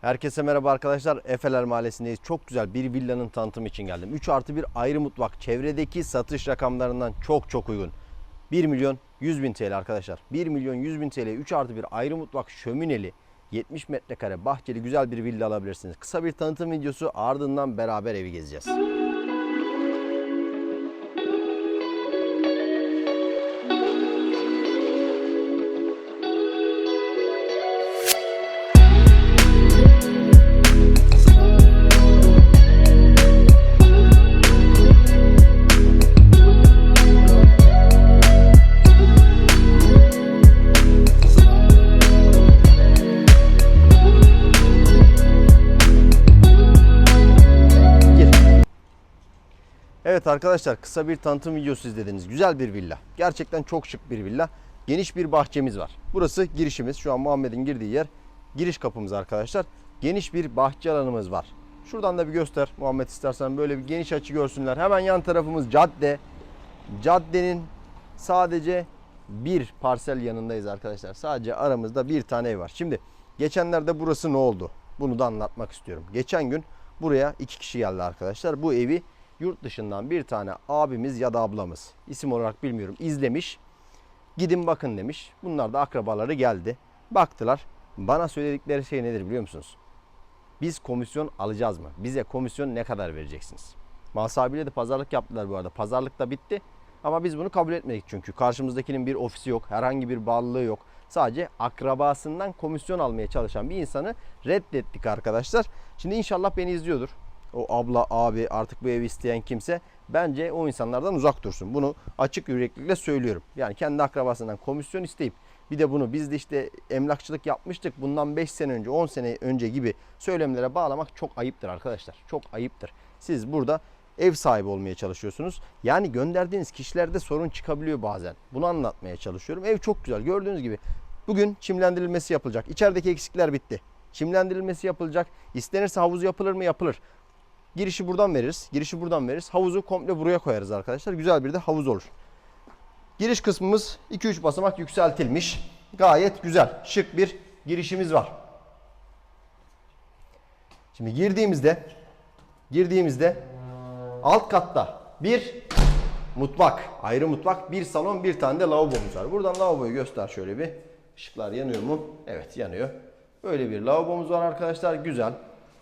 Herkese merhaba arkadaşlar. Efeler Mahallesi'ndeyiz. Çok güzel bir villanın tanıtımı için geldim. 3 artı 1 ayrı mutfak. Çevredeki satış rakamlarından çok çok uygun. 1 milyon 100 bin TL arkadaşlar. 1 milyon 100 bin TL 3 artı 1 ayrı mutfak şömineli 70 metrekare bahçeli güzel bir villa alabilirsiniz. Kısa bir tanıtım videosu ardından beraber evi gezeceğiz. Evet arkadaşlar kısa bir tanıtım videosu izlediniz. Güzel bir villa. Gerçekten çok şık bir villa. Geniş bir bahçemiz var. Burası girişimiz. Şu an Muhammed'in girdiği yer giriş kapımız arkadaşlar. Geniş bir bahçe alanımız var. Şuradan da bir göster Muhammed istersen böyle bir geniş açı görsünler. Hemen yan tarafımız cadde. Caddenin sadece bir parsel yanındayız arkadaşlar. Sadece aramızda bir tane ev var. Şimdi geçenlerde burası ne oldu? Bunu da anlatmak istiyorum. Geçen gün buraya iki kişi geldi arkadaşlar. Bu evi yurt dışından bir tane abimiz ya da ablamız isim olarak bilmiyorum izlemiş. Gidin bakın demiş. Bunlar da akrabaları geldi. Baktılar. Bana söyledikleri şey nedir biliyor musunuz? Biz komisyon alacağız mı? Bize komisyon ne kadar vereceksiniz? Masabiyle de pazarlık yaptılar bu arada. Pazarlık da bitti. Ama biz bunu kabul etmedik çünkü. Karşımızdakinin bir ofisi yok. Herhangi bir bağlılığı yok. Sadece akrabasından komisyon almaya çalışan bir insanı reddettik arkadaşlar. Şimdi inşallah beni izliyordur. O abla, abi artık bu evi isteyen kimse bence o insanlardan uzak dursun. Bunu açık yüreklilikle söylüyorum. Yani kendi akrabasından komisyon isteyip bir de bunu biz de işte emlakçılık yapmıştık bundan 5 sene önce 10 sene önce gibi söylemlere bağlamak çok ayıptır arkadaşlar. Çok ayıptır. Siz burada ev sahibi olmaya çalışıyorsunuz. Yani gönderdiğiniz kişilerde sorun çıkabiliyor bazen. Bunu anlatmaya çalışıyorum. Ev çok güzel. Gördüğünüz gibi bugün çimlendirilmesi yapılacak. İçerideki eksikler bitti. Çimlendirilmesi yapılacak. İstenirse havuz yapılır mı? Yapılır. Girişi buradan veririz. Girişi buradan veririz. Havuzu komple buraya koyarız arkadaşlar. Güzel bir de havuz olur. Giriş kısmımız 2-3 basamak yükseltilmiş. Gayet güzel, şık bir girişimiz var. Şimdi girdiğimizde girdiğimizde alt katta bir mutfak, ayrı mutfak, bir salon, bir tane de lavabomuz var. Buradan lavaboyu göster şöyle bir. Işıklar yanıyor mu? Evet yanıyor. Böyle bir lavabomuz var arkadaşlar. Güzel.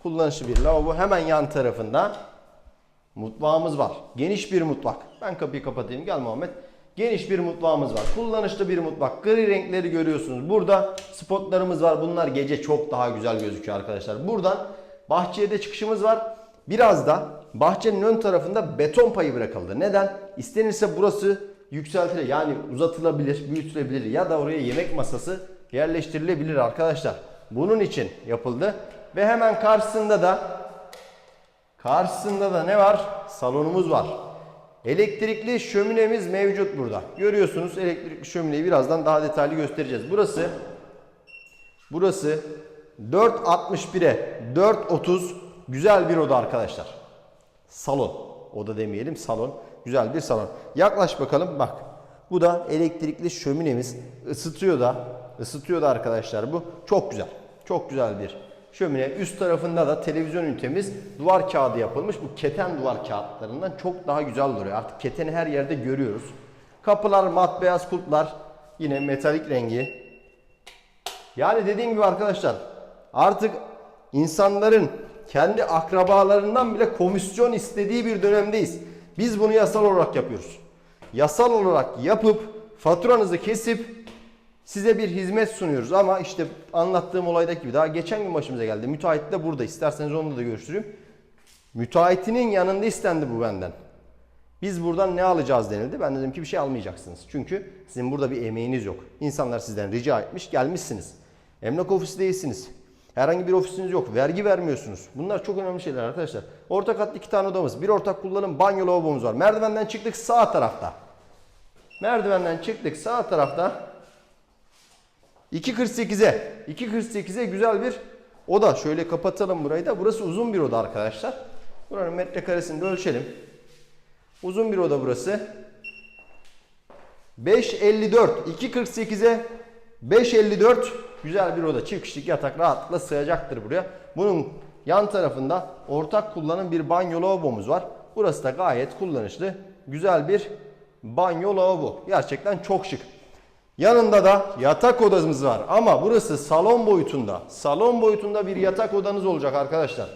Kullanışlı bir lavabo. Hemen yan tarafında Mutfağımız var. Geniş bir mutfak. Ben kapıyı kapatayım. Gel Muhammed. Geniş bir mutfağımız var. Kullanışlı bir mutfak. Gri renkleri görüyorsunuz. Burada spotlarımız var. Bunlar gece çok daha güzel gözüküyor arkadaşlar. Buradan bahçeye de çıkışımız var. Biraz da bahçenin ön tarafında beton payı bırakıldı. Neden? İstenirse burası yükseltilir. Yani uzatılabilir, büyütülebilir ya da oraya yemek masası yerleştirilebilir arkadaşlar. Bunun için yapıldı. Ve hemen karşısında da Karşısında da ne var? Salonumuz var. Elektrikli şöminemiz mevcut burada. Görüyorsunuz elektrikli şömineyi birazdan daha detaylı göstereceğiz. Burası burası 4.61'e 4.30 güzel bir oda arkadaşlar. Salon. Oda demeyelim salon. Güzel bir salon. Yaklaş bakalım bak. Bu da elektrikli şöminemiz. Isıtıyor da. ısıtıyor da arkadaşlar bu. Çok güzel. Çok güzel bir şömine. Üst tarafında da televizyon ünitemiz duvar kağıdı yapılmış. Bu keten duvar kağıtlarından çok daha güzel duruyor. Artık keteni her yerde görüyoruz. Kapılar mat beyaz kulplar. Yine metalik rengi. Yani dediğim gibi arkadaşlar artık insanların kendi akrabalarından bile komisyon istediği bir dönemdeyiz. Biz bunu yasal olarak yapıyoruz. Yasal olarak yapıp faturanızı kesip size bir hizmet sunuyoruz ama işte anlattığım olaydaki gibi daha geçen gün başımıza geldi. Müteahhit de burada. İsterseniz onunla da görüştüreyim. Müteahhitinin yanında istendi bu benden. Biz buradan ne alacağız denildi. Ben dedim ki bir şey almayacaksınız. Çünkü sizin burada bir emeğiniz yok. İnsanlar sizden rica etmiş, gelmişsiniz. Emlak ofisi değilsiniz. Herhangi bir ofisiniz yok. Vergi vermiyorsunuz. Bunlar çok önemli şeyler arkadaşlar. Orta katlı iki tane odamız. Bir ortak kullanım banyo lavabomuz var. Merdivenden çıktık sağ tarafta. Merdivenden çıktık sağ tarafta 2.48'e 2.48'e güzel bir oda. Şöyle kapatalım burayı da. Burası uzun bir oda arkadaşlar. Buranın metrekaresini de ölçelim. Uzun bir oda burası. 5.54 2.48'e 5.54 Güzel bir oda. Çift kişilik yatak rahatlıkla sığacaktır buraya. Bunun yan tarafında ortak kullanım bir banyo lavabomuz var. Burası da gayet kullanışlı. Güzel bir banyo lavabo. Gerçekten çok şık. Yanında da yatak odamız var ama burası salon boyutunda. Salon boyutunda bir yatak odanız olacak arkadaşlar.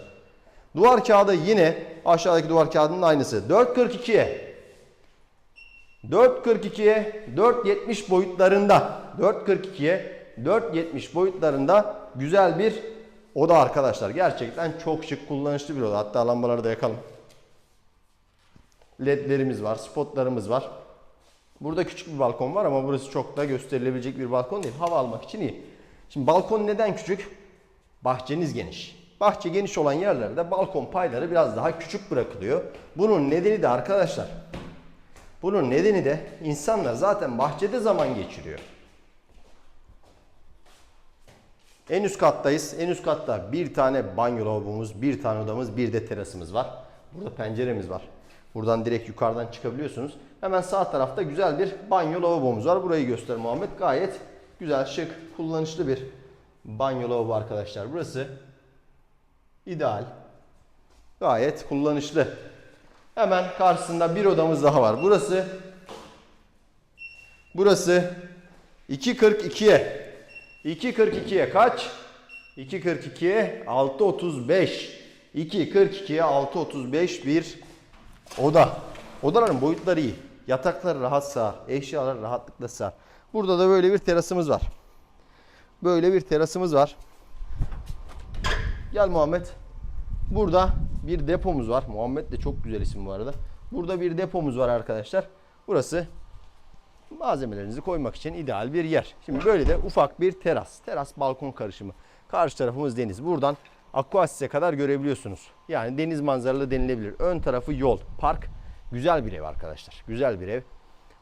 Duvar kağıdı yine aşağıdaki duvar kağıdının aynısı. 4.42'ye 4.42'ye 4.70 boyutlarında 4.42'ye 4.70 boyutlarında güzel bir oda arkadaşlar. Gerçekten çok şık kullanışlı bir oda. Hatta lambaları da yakalım. LED'lerimiz var, spotlarımız var. Burada küçük bir balkon var ama burası çok da gösterilebilecek bir balkon değil. Hava almak için iyi. Şimdi balkon neden küçük? Bahçeniz geniş. Bahçe geniş olan yerlerde balkon payları biraz daha küçük bırakılıyor. Bunun nedeni de arkadaşlar. Bunun nedeni de insanlar zaten bahçede zaman geçiriyor. En üst kattayız. En üst katta bir tane banyo lavabomuz, bir tane odamız, bir de terasımız var. Burada penceremiz var. Buradan direkt yukarıdan çıkabiliyorsunuz. Hemen sağ tarafta güzel bir banyo lavabomuz var. Burayı göster Muhammed. Gayet güzel, şık, kullanışlı bir banyo lavabo arkadaşlar. Burası ideal. Gayet kullanışlı. Hemen karşısında bir odamız daha var. Burası Burası 2.42'ye 2.42'ye kaç? 2.42'ye 6.35 2.42'ye 6.35 bir oda. Odaların boyutları iyi. Yataklar rahat sığar. Eşyalar rahatlıkla sığar. Burada da böyle bir terasımız var. Böyle bir terasımız var. Gel Muhammed. Burada bir depomuz var. Muhammed de çok güzel isim bu arada. Burada bir depomuz var arkadaşlar. Burası malzemelerinizi koymak için ideal bir yer. Şimdi böyle de ufak bir teras. Teras balkon karışımı. Karşı tarafımız deniz. Buradan Aquasis'e kadar görebiliyorsunuz. Yani deniz manzaralı denilebilir. Ön tarafı yol, park. Güzel bir ev arkadaşlar. Güzel bir ev.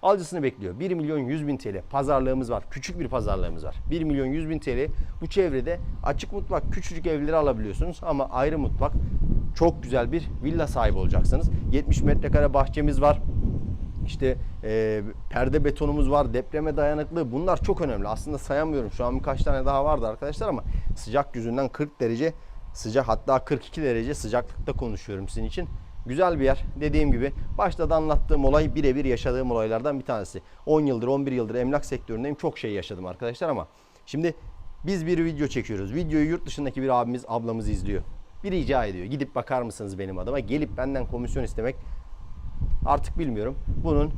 Alıcısını bekliyor. 1 milyon 100 bin TL pazarlığımız var. Küçük bir pazarlığımız var. 1 milyon 100 bin TL bu çevrede açık mutfak küçücük evleri alabiliyorsunuz ama ayrı mutfak çok güzel bir villa sahibi olacaksınız. 70 metrekare bahçemiz var. İşte e, perde betonumuz var, depreme dayanıklı. Bunlar çok önemli. Aslında sayamıyorum. Şu an birkaç tane daha vardı arkadaşlar ama sıcak yüzünden 40 derece sıcak hatta 42 derece sıcaklıkta konuşuyorum sizin için. Güzel bir yer. Dediğim gibi başta da anlattığım olay birebir yaşadığım olaylardan bir tanesi. 10 yıldır 11 yıldır emlak sektöründeyim. Çok şey yaşadım arkadaşlar ama şimdi biz bir video çekiyoruz. Videoyu yurt dışındaki bir abimiz ablamız izliyor. Bir rica ediyor. Gidip bakar mısınız benim adıma? Gelip benden komisyon istemek Artık bilmiyorum. Bunun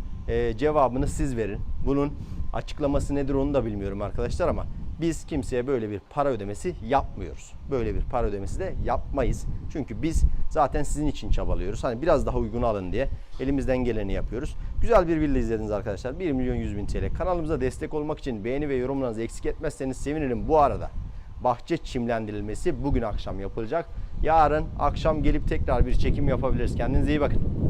cevabını siz verin. Bunun açıklaması nedir onu da bilmiyorum arkadaşlar ama biz kimseye böyle bir para ödemesi yapmıyoruz. Böyle bir para ödemesi de yapmayız. Çünkü biz zaten sizin için çabalıyoruz. Hani biraz daha uygun alın diye elimizden geleni yapıyoruz. Güzel bir villa izlediniz arkadaşlar. 1 milyon 100 bin TL. Kanalımıza destek olmak için beğeni ve yorumlarınızı eksik etmezseniz sevinirim. Bu arada bahçe çimlendirilmesi bugün akşam yapılacak. Yarın akşam gelip tekrar bir çekim yapabiliriz. Kendinize iyi bakın.